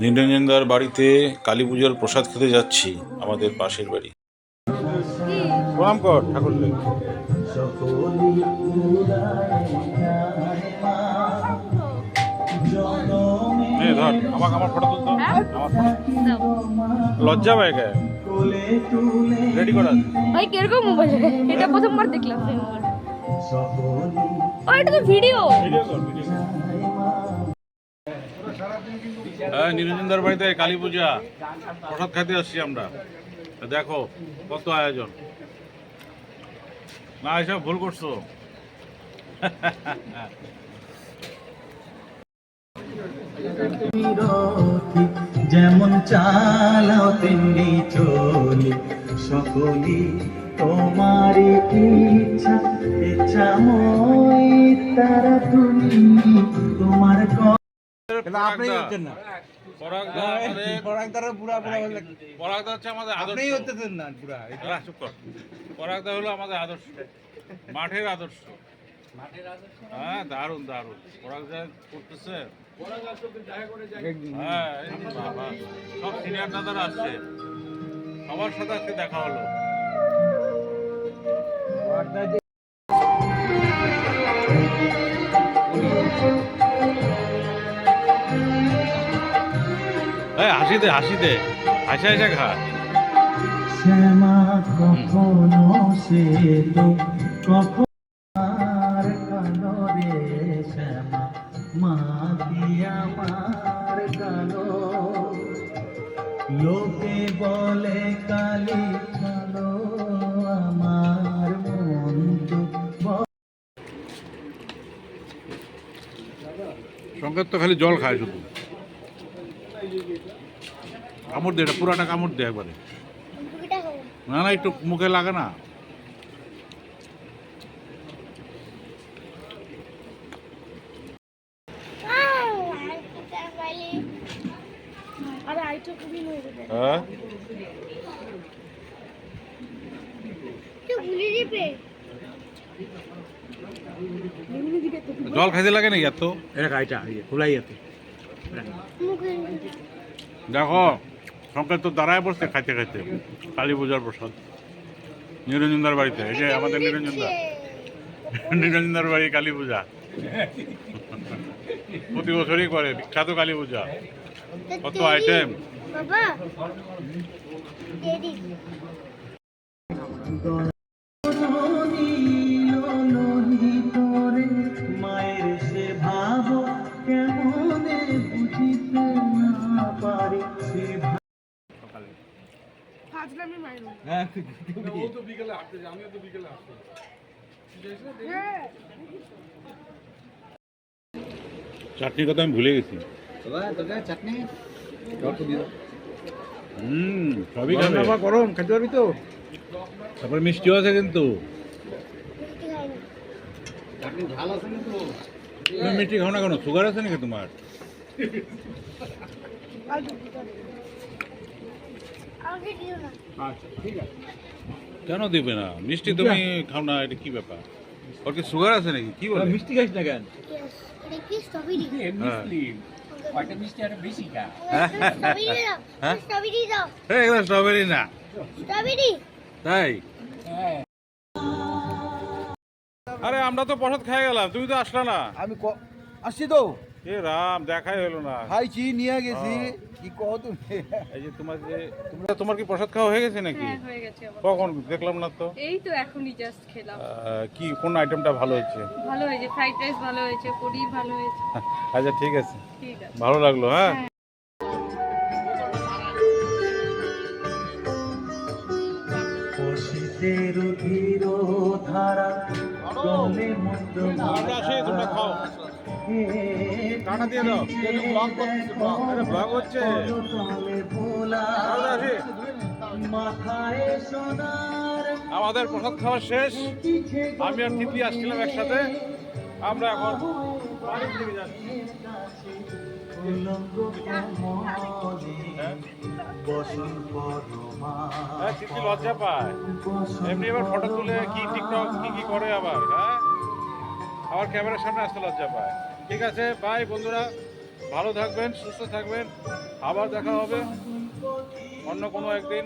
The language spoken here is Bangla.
নিরঞ্জনদার বাড়িতে কালী পুজোর প্রসাদ খেতে যাচ্ছি আমাদের পাশের বাড়ি। প্রণাম কর ঠাকুর। ধর আমাকে আমার ফটো তুলতো লজ্জা পায় কে রেডি করা ভাই কীরকম মোবাইল? এটা প্রথমবার দেখলাম। ও এটা তো ভিডিও হ্যাঁ নিরঞ্জনদার বাড়িতে কালী পূজা, প্রসাদ খাইতে আসছি আমরা। দেখো, কত আয়োজন। না, এসব ভুল করছ। যেমন চালাও তেমনি চলি। সকলি তোমারই ইচ্ছা ইচ্ছাময় তারা তুমি। তোমার আপনি হচ্ছেন না। আমাদের- পরাগদারা পরাগদা হচ্ছে আমাদের আদর্শ। আপনিই হচ্ছেন না বুড়া আহ, চুপ কর। পরাগদা হলো আমাদের আদর্শ। মাঠের আদর্শ। হ্যাঁ দারুণ দারুণ। পরাগদা করতেছে। হ্যাঁ এই বাবা, সব সিনিয়র দাদারা আসছে। সবার সাথে আজকে দেখা হলো। এই হাসি দে হাসি হাসি খা। লোকে বলে কালি আমার সংকেত তো খালি জল খায় শুধু। কামড় দে এটা পুরাটা কামড় দে একবারে। না না একটু মুখে লাগে না। আরে আইটো খুবই নয় হ্যাঁ তুই ভুলে দিবে জল খাইতে লাগে নাকি এত? এটা গাইটা খোলাই মুখে দেখো। সংকেত তো দাঁড়ায় বসছে খাইতে খাইতে। কালী পূজার প্রসাদ। নিরঞ্জনদার বাড়িতে এই যে আমাদের নিরঞ্জনদা নিরঞ্জনদার বাড়ি কালী পূজা। প্রতি বছরই করে বিখ্যাত কালী পূজা। কত আইটেম বাবা ফাজলামি মাইরো হ্যাঁ চাটনির কথা আমি ভুলে গেছি। চাটনি হুম সবই খাবে। গরম খেতে পারবি তো? তারপরে মিষ্টিও আছে কিন্তু। ঝাল আছে কিন্তু। মিষ্টি খাও না কেন? সুগার আছে নাকি তোমার? আচ্ছা ঠিক আছে। কেন দিবে না? মিষ্টি তুমি খাও না এটা কি ব্যাপার? ওর কি সুগার আছে নাকি? কি বলে? মিষ্টি খাইস না কেন? এটা কি স্ট্রবেরি হ্যাঁ। কয়টা মিষ্টি আর বেশি খা? স্ট্রবেরি দাও হ্যাঁ? দাও। এই, এগুলো স্ট্রবেরি না। তাই? আরে আমরা তো প্রসাদ খাই গেলাম তুমি তো আসলা না। আমি আসছি তো। এ রাম দেখাই হলো না। খাইছি নিয়ে গেছি। হ্যাঁ। কি কহ তুমি? এই যে তোমার যে তোমরা তোমার কি প্রসাদ খাওয়া হয়ে গেছে নাকি? হ্যাঁ হয়ে গেছে আমার কখন? দেখলাম না তো। এই তো এখনই জাস্ট খেলাম। আহ, কি কোন আইটেমটা ভালো হয়েছে? ভালো হয়েছে ফ্রাইড রাইস ভালো হয়েছে পনির ভালো হয়েছে। আচ্ছা ঠিক আছে। ঠিক আছে। ভালো লাগল হ্যাঁ? শীতের ধীর ধারা চলে মধ্য আমরা আসি তোমরা খাও। টাটা দিয়ে দাও। ব্লগ হচ্ছে। আমরা আসি মাথায় সোনার আমাদের প্রসাদ খাওয়া শেষ। আমি আর তিতলি আসছিলাম একসাথে। আমরা এখন বাড়ির দিকে হ্যাঁ? হ্যাঁ লজ্জা পায়। এমনি এবার ফটো তুলে কি টিকটক, কি কি করে আবার হ্যাঁ? আবার ক্যামেরার সামনে আসতে লজ্জা পায়। ঠিক আছে বাই বন্ধুরা। ভালো থাকবেন সুস্থ থাকবেন। আবার দেখা হবে অন্য কোনো একদিন।